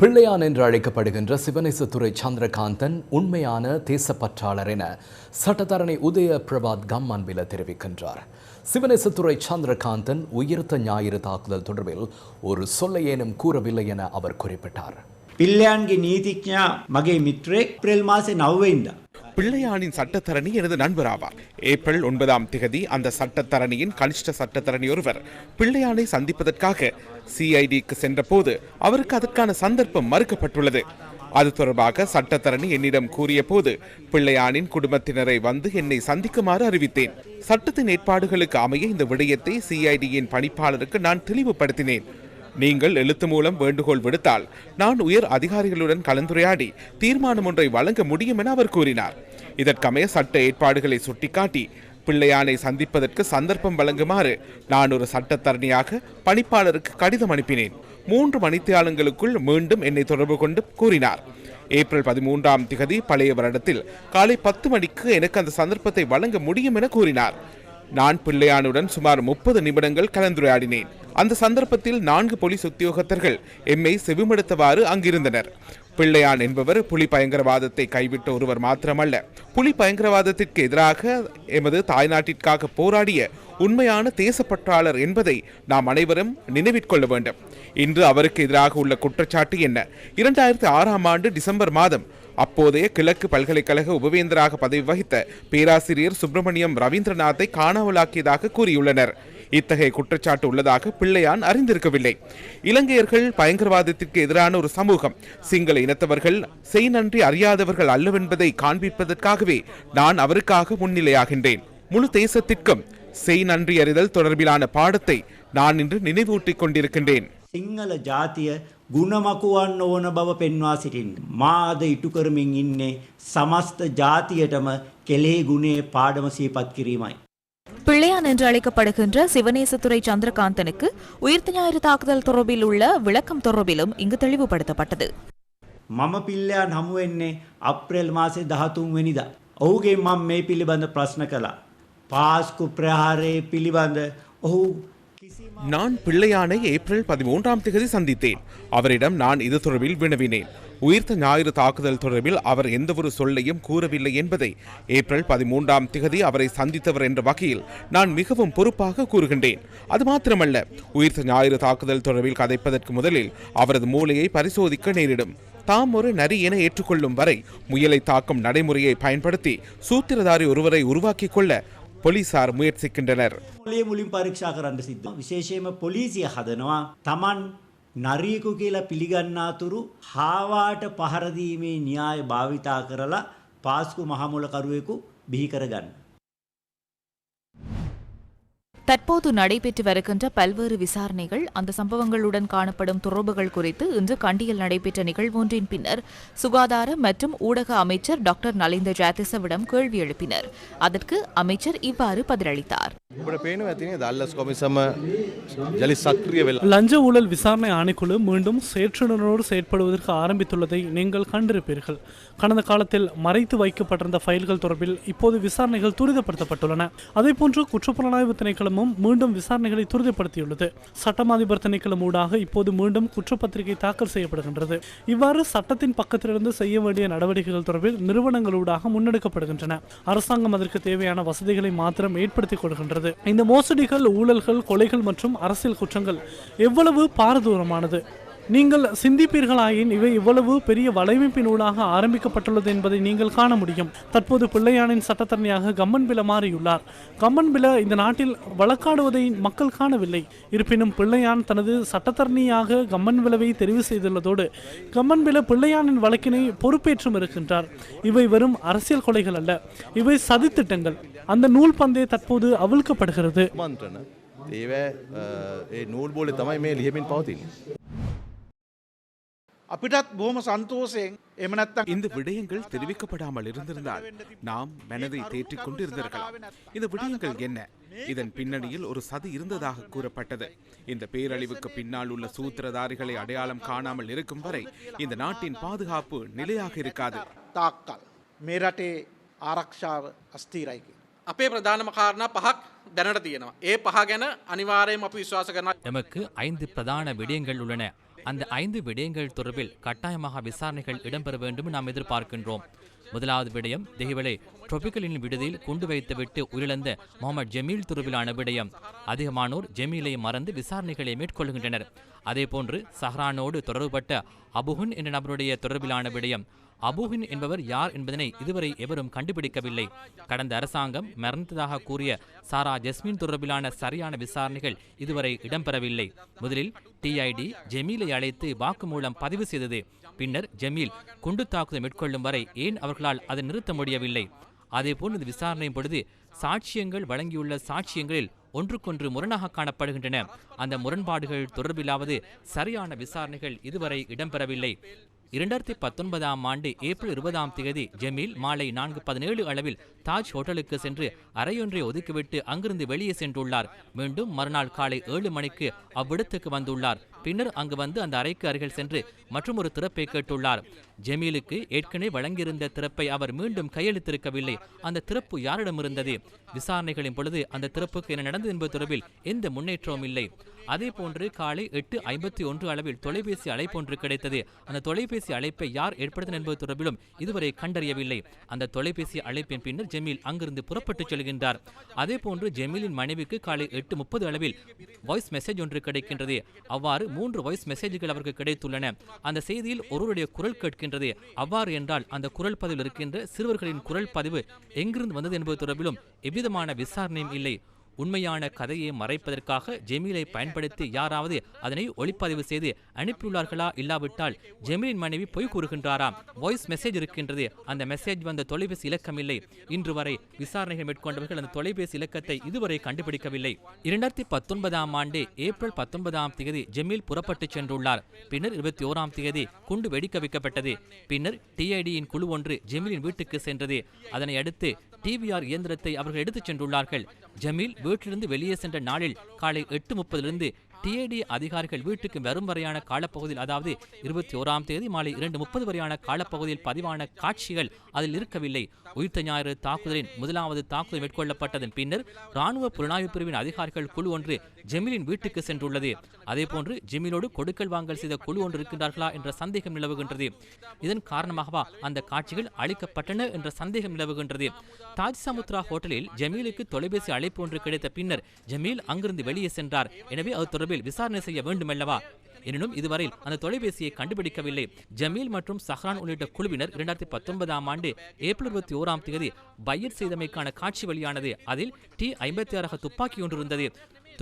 பிள்ளையான் என்று அழைக்கப்படுகின்ற சிவனேசத்துறை சந்திரகாந்தன் உண்மையான தேசப்பற்றாளர் என சட்டத்தரணி உதய பிரபாத் கம்மான்பில தெரிவிக்கின்றார் சிவனேசத்துறை சந்திரகாந்தன் உயிர்த்த ஞாயிறு தாக்குதல் தொடர்பில் ஒரு சொல்லையேனும் கூறவில்லை என அவர் குறிப்பிட்டார் පිල්ලයන්ගේ නීතිඥා මගේ මිත්‍රයෙක් ප්‍රෙල් මාසේ නවවෙන්ද. பிள்ளையானின் சட்டத்தரணி எனது நண்பராவார். ஏப்ரல் ஒன்பதாம் திகதி அந்த சட்டத்தரணியின் கனிஷ்ட சட்டத்தரணி ஒருவர் பிள்ளையானை சந்திப்பதற்காக சிஐடிக்கு சென்றபோது அவருக்கு அதற்கான சந்தர்ப்பம் மறுக்கப்பட்டுள்ளது. அது தொடர்பாக சட்டத்தரணி என்னிடம் கூறிய போது பிள்ளையானின் குடும்பத்தினரை வந்து என்னை சந்திக்குமாறு அறிவித்தேன். சட்டத்தின் ஏற்பாடுகளுக்கு அமைய இந்த விடயத்தை சிஐடியின் பணிப்பாளருக்கு நான் தெளிவுபடுத்தினேன். நீங்கள் எழுத்து மூலம் வேண்டுகோள் விடுத்தால் நான் உயர் அதிகாரிகளுடன் கலந்துரையாடி தீர்மானம் ஒன்றை வழங்க முடியும் என அவர் கூறினார். இதற்கமைய சட்ட ஏற்பாடுகளை சுட்டிக்காட்டி பிள்ளையானை சந்திப்பதற்கு சந்தர்ப்பம் வழங்குமாறு நான் ஒரு சட்டத்தரணியாக பணிப்பாளருக்கு கடிதம் அனுப்பினேன். மூன்று மணித்தியாலங்களுக்குள் மீண்டும் என்னை தொடர்பு கொண்டு கூறினார். ஏப்ரல் பதிமூன்றாம் திகதி பழைய வருடத்தில் காலை பத்து மணிக்கு எனக்கு அந்த சந்தர்ப்பத்தை வழங்க முடியும் என கூறினார். நான் பிள்ளையானுடன் சுமார் முப்பது நிமிடங்கள் கலந்துரையாடினேன். அந்த சந்தர்ப்பத்தில் நான்கு போலீஸ் உத்தியோகத்தர்கள் எம்மை செவிமடுத்தவாறு அங்கிருந்தனர். பிள்ளையான் என்பவர் புலி பயங்கரவாதத்தை கைவிட்ட ஒருவர் மாத்திரமல்ல. புலி பயங்கரவாதத்திற்கு எதிராக எமது தாய்நாட்டிற்காக போராடிய உண்மையான தேசப்பற்றாளர் என்பதை நாம் அனைவரும் நினைவிற்கொள்ள வேண்டும். இன்று அவருக்கு எதிராக உள்ள குற்றச்சாட்டு என்ன? இரண்டாயிரத்தி ஆறாம் ஆண்டு டிசம்பர் மாதம் அப்போதைய கிழக்கு பல்கலைக்கழக உபவேந்தராக பதவி வகித்த பேராசிரியர் சுப்பிரமணியம் ரவீந்திரநாத்தை காணாமலாக்கியதாக கூறியுள்ளனர். இத்தகைய குற்றச்சாட்டு உள்ளதாக பிள்ளையான் அறிந்திருக்கவில்லை. இலங்கையர்கள் பயங்கரவாதத்திற்கு எதிரான ஒரு சமூகம். சிங்கள இனத்தவர்கள் செய் நன்றி அறியாதவர்கள் அல்லவென்பதை காண்பிப்பதற்காகவே நான் அவருக்காக முன்னிலையாகின்றேன். முழு தேசத்திற்கும் செய் நன்றி அறிதல் தொடர்பிலான பாடத்தை நான் இன்று நினைவூட்டிக் கொண்டிருக்கின்றேன். සිංහල ජාතිය ගුණමකුවන්න ඕන බව පෙන්වා සිටින්. මාද ඉටු කරමින් ඉන්නේ සමස්ත ජාතියටම කෙලෙහි ගුණේ පාඩම සීපත් කිරීමයි. பிள்ளையான் என்று அழைக்கப்படுகின்ற சிவனேசத்துறை சந்திரகாந்தனுக்கு உயிர்த்த ஞாயிறு தாக்குதல் தொடர்பில் உள்ள விளக்கம் தொடர்பிலும் இங்கு தெளிவுபடுத்தப்பட்டது මම පිල්ලයන් හමුවෙන්නේ අප්‍රේල් මාසේ දහතුන් වෙනිදා. ඔහුගේ මං මේ පිළිබඳ ප්‍රශ්න කළා. පාස්කු ප්‍රහාරය පිළිබඳ ඔහු කිසිම நான் பிள்ளையானை ஏப்ரல் பதிமூன்றாம் தேதி சந்தித்தேன். அவரிடம் நான் இது தொடர்பில் வினவினேன். உயிர்த்த ஞாயிறு தாக்குதல் தொடர்பில் அவர் எந்தவொரு சொல்லையும் கூறவில்லை என்பதை ஏப்ரல் பதிமூன்றாம் திகதி அவரை சந்தித்தவர் என்ற வகையில் நான் மிகவும் பொறுப்பாக கூறுகின்றேன். அது மாத்திரமல்ல உயிர்த்த ஞாயிறு தாக்குதல் தொடர்பில் கதைப்பதற்கு முதலில் அவரது மூளையை பரிசோதிக்க நேரிடும். தாம் ஒரு நரி என ஏற்றுக்கொள்ளும் வரை முயலை தாக்கும் நடைமுறையை பயன்படுத்தி சூத்திரதாரி ஒருவரை உருவாக்கிக் கொள்ள போலீசார் முயற்சிக்கின்றனர் මොලේ මුලින් පරීක්ෂා කරන්න සිද්ධ. විශේෂයෙන්ම පොලිසිය හදනවා තමන් නරියකු කියලා පිළිගන්නාතුරු හාවාට පහරදීමේ න්‍යාය භාවිතා කරලා පාස්කු මහමුලකරුවෙකු බිහි කරගන්න. தற்போது நடைபெற்று வருகின்ற பல்வேறு விசாரணைகள் அந்த சம்பவங்களுடன் காணப்படும் தொடர்புகள் குறித்து இன்று கண்டியில் நடைபெற்ற நிகழ்வொன்றின் பின்னர் சுகாதார மற்றும் ஊடக அமைச்சர் டாக்டர் நலிந்த ஜாதிசவிடம் கேள்வி எழுப்பினர். அதற்கு அமைச்சர் இவ்வாறு பதிலளித்தார். ඔබට පේනව ඇතිනේ දල්ලස් කොමිසම ජලි සක්‍රිය වෙලා லஞ்ச ஊழல் விசாரணை ஆணைக்குழு மீண்டும் செயற்றுடனோடு செயற்படுவதற்கு ஆரம்பித்துள்ளதை நீங்கள் கண்டிருப்பீர்கள் கடந்த காலத்தில் மறைத்து வைக்கப்பட்டிருந்த ஃபைல்கள் தொடர்பில் இப்போது விசாரணைகள் துரிதப்படுத்தப்பட்டுள்ளன அதேபோன்று குற்றப்புலனாய்வு திணைக்களமும் மீண்டும் விசாரணைகளை துரிதப்படுத்தியுள்ளது சட்டமாதிபர் திணைக்களம் ஊடாக இப்போது மீண்டும் குற்றப்பத்திரிகை தாக்கல் செய்யப்படுகின்றது இவ்வாறு சட்டத்தின் பக்கத்திலிருந்து செய்ய வேண்டிய நடவடிக்கைகள் தொடர்பில் நிறுவனங்களூடாக முன்னெடுக்கப்படுகின்றன அரசாங்கம் அதற்கு தேவையான வசதிகளை மாத்திரம் ஏற்படுத்திக் கொடுக்கின்றது இந்த மோசடிகள் ஊழல்கள் கொலைகள் மற்றும் அரசியல் குற்றங்கள் எவ்வளவு பாரதூரமானது? நீங்கள் சிந்திப்பீர்களாயின் இவை இவ்வளவு பெரிய வலையமைப்பினூடாக ஆரம்பிக்கப்பட்டுள்ளது என்பதை நீங்கள் காண முடியும் தற்போது பிள்ளையானின் சட்டத்தரணியாக கம்மன் பில மாறியுள்ளார் கம்மன் பில இந்த நாட்டில் வழக்காடுவதை மக்கள் காணவில்லை இருப்பினும் பிள்ளையான் தனது சட்டத்தரணியாக கம்மன் விலவை தெரிவு செய்துள்ளதோடு கம்மன் பில பிள்ளையானின் வழக்கினை பொறுப்பேற்றும் இருக்கின்றார் இவை வெறும் அரசியல் கொலைகள் அல்ல இவை சதித்திட்டங்கள் அந்த நூல் பந்தே தற்போது அவிழ்க்கப்படுகிறது මන්ත්‍රණ ඒවැ ඒ නූල් බෝලි තමයි මේ ලියමින් පවතින්. අපිටත් බොහොම සන්තෝසයෙන් එමනත්තන් இந்த விடயங்கள் தெரிவிக்கப்படாமல் இருந்திருந்தால் நாம் மனதை தேற்றிக் கொண்டிருந்திருக்கலாம் இந்த விடயங்கள் என்ன இதன் பின்னணியில் ஒரு சதி இருந்ததாக கூறப்பட்டது இந்த பேரழிவுக்கு பின்னால் உள்ள சூத்திரதாரிகளை அடையாளம் காணாமல் இருக்கும் வரை இந்த நாட்டின் பாதுகாப்பு நிலையாக இருக்காது තාක්කල්. මේ රටේ ආරක්ෂාව අස්තීරයිකි. අපේ ප්‍රධානම කාරණා පහක් දැනට තියෙනවා. ඒ පහ ගැන අනිවාර්යයෙන්ම අපි විශ්වාස කරනවා. எமக்கு ஐந்து பிரதான விடயங்கள் உள்ளன அந்த ஐந்து விடயங்கள் தொடர்பில் கட்டாயமாக விசாரணைகள் இடம்பெற வேண்டும் நாம் எதிர்பார்க்கின்றோம். முதலாவது விடயம் தெஹிவலை ட்ரொபிக்கலின் விடுதியில் குண்டு வைத்துவிட்டு உயிரிழந்த முகமது ஜமீல் தொடர்பிலான விடயம். அதிகமானோர் ஜமீலை மறந்து விசாரணைகளை மேற்கொள்கின்றனர். அதேபோன்று சஹ்ரானோடு தொடர்புபட்ட அபுஹன் என்ற நபருடைய தொடர்பிலான விடயம். அபுஹின் என்பவர் யார் என்பதனை இதுவரை எவரும் கண்டுபிடிக்கவில்லை. கடந்த அரசாங்கம் மறந்ததாக கூறிய சாரா ஜஸ்மின் தொடர்பிலான சரியான விசாரணைகள் இதுவரை இடம்பெறவில்லை. முதலில் டிஐடி ஜமீலை அழைத்து வாக்குமூலம் பதிவு செய்தது. பின்னர் ஜமீல் குண்டு தாக்குதல் மேற்கொள்ளும் வரை ஏன் அவர்களால் அதை நிறுத்த முடியவில்லை? அதேபோல் இந்த விசாரணையின் பொழுது சாட்சியங்கள் வழங்கியுள்ள சாட்சியங்களில் ஒன்றுக்கொன்று முரணாக காணப்படுகின்றன. அந்த முரண்பாடுகள் தொடர்பிலாவது சரியான விசாரணைகள் இதுவரை இடம்பெறவில்லை. இரண்டாயிரத்தி பத்தொன்பதாம் ஆண்டு ஏப்ரல் இருபதாம் தேதி ஜமீல் மாலை நான்கு பதினேழு அளவில் தாஜ் ஹோட்டலுக்கு சென்று அறையொன்றை ஒதுக்கிவிட்டு அங்கிருந்து வெளியே சென்றுள்ளார். மீண்டும் மறுநாள் காலை ஏழு மணிக்கு அவ்விடத்துக்கு வந்துள்ளார். பின்னர் அங்கு வந்து அந்த அறைக்கு அருகில் சென்று மற்றும் ஒரு திறப்பை கேட்டுள்ளார். ஜமீலுக்கு ஏற்கனவே வழங்கியிருந்த திறப்பை அவர் மீண்டும் கையெழுத்திருக்கவில்லை அந்த திறப்பு யாரிடம் இருந்தது? விசாரணைகளின் பொழுது அந்த திறப்புக்கு என்ன நடந்தது என்பது தொடர்பில் எந்த முன்னேற்றமும் இல்லை. அதே போன்று காலை எட்டு ஐம்பத்தி ஒன்று அளவில் தொலைபேசி அழைப்பு ஒன்று கிடைத்தது. அந்த தொலைபேசி அழைப்பை யார் ஏற்படுத்தின என்பது தொடர்பிலும் இதுவரை கண்டறியவில்லை. அந்த தொலைபேசி அழைப்பின் பின்னர் ஜெமீல் அங்கிருந்து புறப்பட்டுச் செல்கின்றார். அதே போன்று ஜெமீலின் மனைவிக்கு காலை எட்டு முப்பது அளவில் வாய்ஸ் மெசேஜ் ஒன்று கிடைக்கின்றது. அவ்வாறு மூன்று வாய்ஸ் மெசேஜ்கள் அவருக்கு கிடைத்துள்ளன. அந்த செய்தியில் ஒருவருடைய குரல் கேட்கின்றது. அவ்வாறு என்றால் அந்த குரல் பதிவில் இருக்கின்ற சிறுவர்களின் குரல் பதிவு எங்கிருந்து வந்தது என்பது தொடர்பிலும் எவ்விதமான விசாரணையும் இல்லை. உண்மையான கதையை மறைப்பதற்காக ஜெமீலை பயன்படுத்தி யாராவது அதனை ஒளிப்பதிவு செய்து அனுப்பியுள்ளார்களா இல்லாவிட்டால் ஜெமீலின் மனைவி பொய் கூறுகின்றாராம். வாய்ஸ் மெசேஜ் இருக்கின்றது. அந்த மெசேஜ் வந்த தொலைபேசி இலக்கம் இல்லை இன்று வரை விசாரணைகள் மேற்கொண்டவர்கள் அந்த தொலைபேசி இலக்கத்தை இதுவரை கண்டுபிடிக்கவில்லை. இரண்டாயிரத்தி பத்தொன்பதாம் ஆண்டு ஏப்ரல் பத்தொன்பதாம் தேதி ஜெமீல் புறப்பட்டு சென்றுள்ளார். பின்னர் இருபத்தி ஓராம் தேதி குண்டு வெடிக்க வைக்கப்பட்டது. பின்னர் டிஐடியின் குழு ஒன்று ஜெமீலின் வீட்டுக்கு சென்றது. அதனை அடுத்து டிவிஆர் இயந்திரத்தை அவர்கள் எடுத்துச் சென்றுள்ளார்கள். ஜமீல் வீட்டிலிருந்து வெளியே சென்ற நாளில் காலை எட்டு முப்பதிலிருந்து டிஏடி அதிகாரிகள் வீட்டுக்கு வரும் வரையான காலப்பகுதியில் அதாவது இருபத்தி ஓராம் தேதி மாலை இரண்டு முப்பது வரையான காலப்பகுதியில் பதிவான காட்சிகள் அதில் இருக்கவில்லை. உயிர்த்த ஞாயிறு தாக்குதலின் முதலாவது தாக்குதல் மேற்கொள்ளப்பட்டதன் பின்னர் ராணுவ புலனாய்வு பிரிவின் அதிகாரிகள் குழு ஒன்று ஜெமிலின் வீட்டுக்கு சென்றுள்ளது. அதேபோன்று ஜெமிலோடு கொடுக்கல் வாங்கல் செய்த குழு ஒன்று இருக்கின்றார்களா என்ற சந்தேகம் நிலவுகின்றது. இதன் காரணமாகவா அந்த காட்சிகள் அளிக்கப்பட்டன என்ற சந்தேகம் நிலவுகின்றது. தாஜ் சமுத்ரா ஹோட்டலில் ஜமீலுக்கு தொலைபேசி அழைப்பு ஒன்று கிடைத்த பின்னர் ஜமீல் அங்கிருந்து வெளியே சென்றார். எனவே அது தொடர்பில் விசாரணை செய்ய வேண்டுமல்லவா? எனினும் இதுவரையில் அந்த தொலைபேசியை கண்டுபிடிக்கவில்லை. ஜமீல் மற்றும் சஹ்ரான் உள்ளிட்ட குழுவினர் இரண்டாயிரத்தி பத்தொன்பதாம் ஆண்டு ஏப்ரல் இருபத்தி ஓராம் தேதி பையட் செய்தமைக்கான காட்சி வெளியானது. அதில் டி ஐம்பத்தி ஆறாக துப்பாக்கி ஒன்று இருந்தது.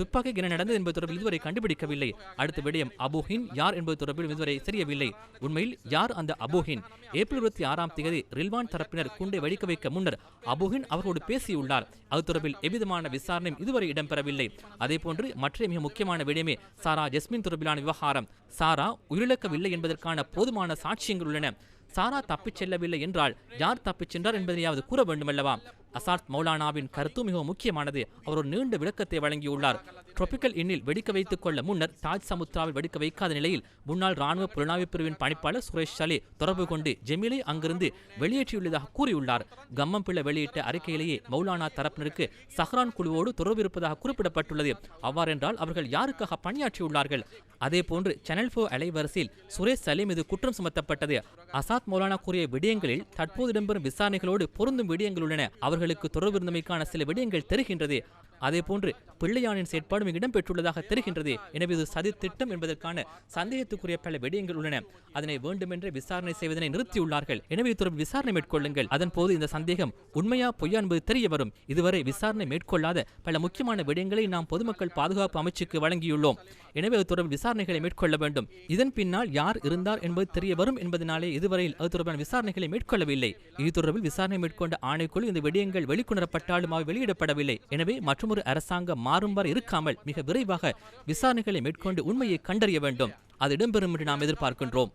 துப்பாக்கி என்ன நடந்தது என்பது தொடர்பில் இதுவரை கண்டுபிடிக்கவில்லை. அடுத்த விடயம் அபுஹின் யார் என்பது தொடர்பில் இதுவரை தெரியவில்லை. உண்மையில் யார் அந்த அபுஹின்? ஏப்ரல் இருபத்தி ஆறாம் தேதி ரில்வான் தரப்பினர் குண்டை வெடிக்க வைக்க முன்னர் அபுஹின் அவர்களோடு பேசியுள்ளார். அது தொடர்பில் எவ்விதமான விசாரணையும் இதுவரை இடம்பெறவில்லை. அதேபோன்று மற்ற மிக முக்கியமான விடயமே சாரா ஜஸ்மின் தொடர்பிலான விவகாரம். சாரா உயிரிழக்கவில்லை என்பதற்கான போதுமான சாட்சியங்கள் உள்ளன. சாரா தப்பிச் செல்லவில்லை என்றால் யார் தப்பிச் சென்றார் என்பதையாவது கூற வேண்டுமல்லவா? அசாத் மௌலானாவின் கருத்து மிகவும் முக்கியமானது. அவர் ஒரு நீண்ட விளக்கத்தை வழங்கியுள்ளார். ட்ரோபிக்கல் இன்னில் வெடிக்க வைத்துக் கொள்ள முன்னர் தாஜ் சமுத்ராவில் வெடிக்க வைக்காத நிலையில் முன்னாள் ராணுவ புலனாய்வு பிரிவின் பணிப்பாளர் சுரேஷ் சலே தொடர்பு கொண்டு ஜெமிலை அங்கிருந்து வெளியேற்றியுள்ளதாக கூறியுள்ளார். கம்மம் பிள்ளை வெளியிட்ட அறிக்கையிலேயே மௌலானா தரப்பினருக்கு சஹ்ரான் குழுவோடு தொடர்பு இருப்பதாக குறிப்பிடப்பட்டுள்ளது. அவ்வாறென்றால் அவர்கள் யாருக்காக பணியாற்றியுள்ளார்கள்? அதேபோன்று சேனல் ஃபோ அலைவரிசையில் சுரேஷ் சலே மீது குற்றம் சுமத்தப்பட்டது. அசாத் மௌலானா கூறிய விடயங்களில் தற்போது இடம்பெறும் விசாரணைகளோடு பொருந்தும் விடயங்கள் உள்ளன. அவர்களுக்கு தொடர்பு இருந்தமைக்கான சில விடயங்கள் தெரிகின்றது. அதேபோன்று பிள்ளையானின் செயற்பாடும் இடம் இடம்பெற்றுள்ளதாக தெரிகின்றது. எனவே இது சதி திட்டம் என்பதற்கான சந்தேகத்துக்குரிய பல விடயங்கள் உள்ளன. அதனை வேண்டுமென்றே விசாரணை செய்வதனை நிறுத்தியுள்ளார்கள். எனவே தொடர்பு விசாரணை மேற்கொள்ளுங்கள். அதன் போது இந்த சந்தேகம் உண்மையா பொய்யா என்பது தெரிய வரும். இதுவரை விசாரணை மேற்கொள்ளாத பல முக்கியமான விடயங்களை நாம் பொதுமக்கள் பாதுகாப்பு அமைச்சுக்கு வழங்கியுள்ளோம். எனவே அது விசாரணைகளை மேற்கொள்ள வேண்டும். இதன் பின்னால் யார் இருந்தார் என்பது தெரிய வரும் என்பதனாலே இதுவரையில் அது தொடர்பான விசாரணைகளை மேற்கொள்ளவில்லை. இது தொடர்பில் விசாரணை மேற்கொண்ட ஆணைக்குழு இந்த விடயங்கள் வெளிக்கொணரப்பட்டாலும் அவை வெளியிடப்படவில்லை. எனவே மற்றும் மற்றொரு அரசாங்கம் மாறும் வரை இருக்காமல் மிக விரைவாக விசாரணைகளை மேற்கொண்டு உண்மையை கண்டறிய வேண்டும் அது இடம்பெறும் என்று நாம் எதிர்பார்க்கின்றோம்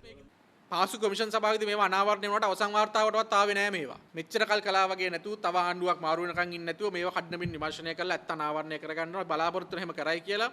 පාසු කොමිෂන් සභාවේදී මේවා අනාවරණය වුණාට අවසන් වාර්තාවටවත් ආවේ නෑ මේවා. මෙච්චර කල් කලා වගේ නැතුව තව ආණ්ඩුවක් මාරු වෙනකන් ඉන්නේ නැතුව මේවා කඩනමින් විමර්ශනය කරලා ඇත්ත අනාවරණය කරගන්නවා බලාපොරොත්තු වෙන හැම කරයි කියලා